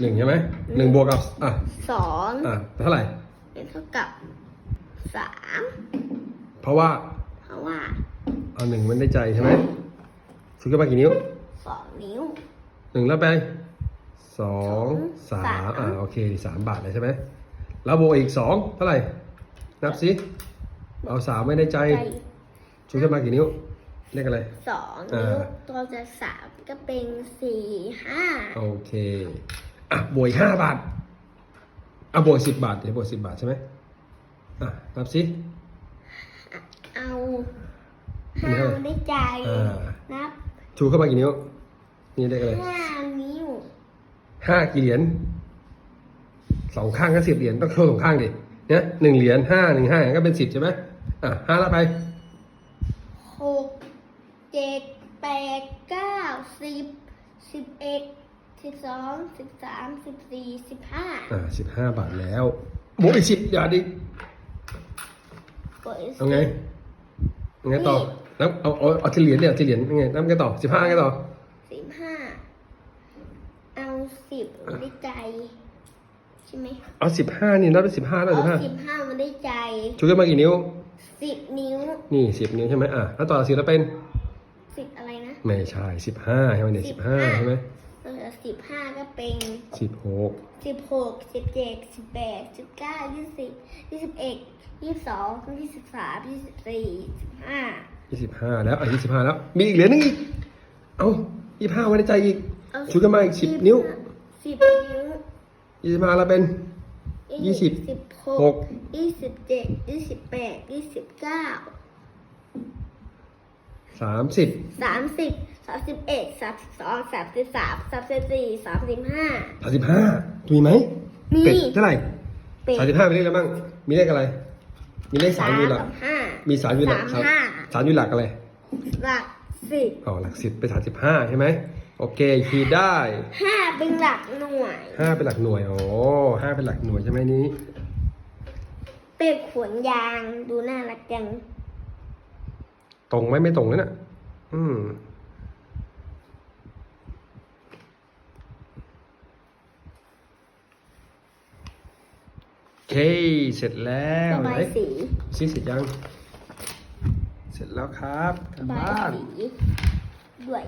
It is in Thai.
หนึ่งใช่ไหมหนึ่งบวกกับอะสองอะเท่าไหร่เป็นเท่ากับสามเพราะว่าเพราะว่าเอาหนึ่งมันได้ใจใช่ไหมชูขึ้นมากี่นิ้วสองนิ้วหนึ่งแล้วไปสองสาสามมอ่าโอเคสามบาทเลยใช่ไหมแล้วบวกอีกสองเท่าไหร่ นับสิเอาสามไม่ได้ใจใจชูขึ้นมากี่นิ้วเลขอะไรสองอ่านิ้วตัวจะสามก็เป็นสี่ห้าโอเค อะบวกอีกห้าบาทอะบวกสิบบาทเดี๋ยวบวกสิบบาทใช่ไหมอะนับสิ เอาอันห้านี้เท่าไหร่ได้ใจอ่า นับชูเข้ามากี่นิ้ว นี่เลขอะไรห้านิ้วห้ากี่เหรียญสองข้างก็สิบเหรียญต้องเข้าสองข้างดิเนี่ยหนึ่งเหรียญห้าหนึ่งห้าก็เป็นสิบใช่ไหมอะห้าแล้วไปหกเจ็ดแปดเก้าสิบสิบเอ็ด สิบสองสิบสามสิบสี่สิบห้าอ่าสิบห้าบาทแล้วบวกอีกสิบอย่าดิกดเอาไงเอาไงต่อแล้วเอาเอาเอาที่เหรียญเนี่ยเอาที่เหรียญยังไงนับไงต่อสิบห้าไงต่อสิบห้าเอาสิบมันได้ใจใช่ไหมเอาสิบห้านี่นับเป็นสิบห้าแล้วเอาสิบห้าสิบห้ามันได้ใจชูขึ้นมากี่นิ้วสิบนิ้ว นี่สิบนิ้วใช่ไหมอะแล้วต่อสิบแล้วเป็นสิบอะไรนะ ไม่ใช่สิบห้าใช่ไหมเนี่ยสิบห้าใช่ไหมเหลือ สิบห้าก็เป็นสิบหกสิบหกสิบเจ็ดสิบแปดสิบเก้ายี่สิบยี่สิบเอ็ดยี่สิบสองยี่สิบสามยี่สิบสี่สิบห้ายี่สิบห้าแล้วอะยี่สิบห้าแล้ว มีอีกเหรียญนึงอีก เอายี่สิบห้าไว้ในใจอีกชูขึ้นมาอีกสิบนิ้วสิบนิ้วยี่สิบห้าแล้วเป็นยี่สิบสิบหหกกยี่สิบเจ็ดยี่สิบแปดยี่สิบเก้า สามสิบสามสิบสามสิบเอ็ดสามสิบสองสามสิบสามสามสิบสี่สามสิบห้าสามสิบห้ามีไหมมีเป็ดเท่าไหร่เป็นสามสิบห้ามีเลขอะไรบ้าง มีเลขอะไร มีเลขสามอยู่หลักกับห้ามีสามอยู่หลักสามห้าสามอยู่หลักอะไรหลักสิบอ๋อหลักสิบเป็นสามสิบห้าใช่ไหมโอเคคีย์ได้ห้าเป็นหลักหน่วยห้าเป็นหลักหน่วยอ๋อห้าเป็นหลักหน่วยใช่ไหมนี้ เป็ดขนยางดูน่ารักจัง ตรงไหมไม่ตรงเลยนะอืม โอเค เสร็จแล้วระบายไหนสีซีเสร็จยัง เสร็จแล้วครับกลัระนบาบ้ายน สีด้วย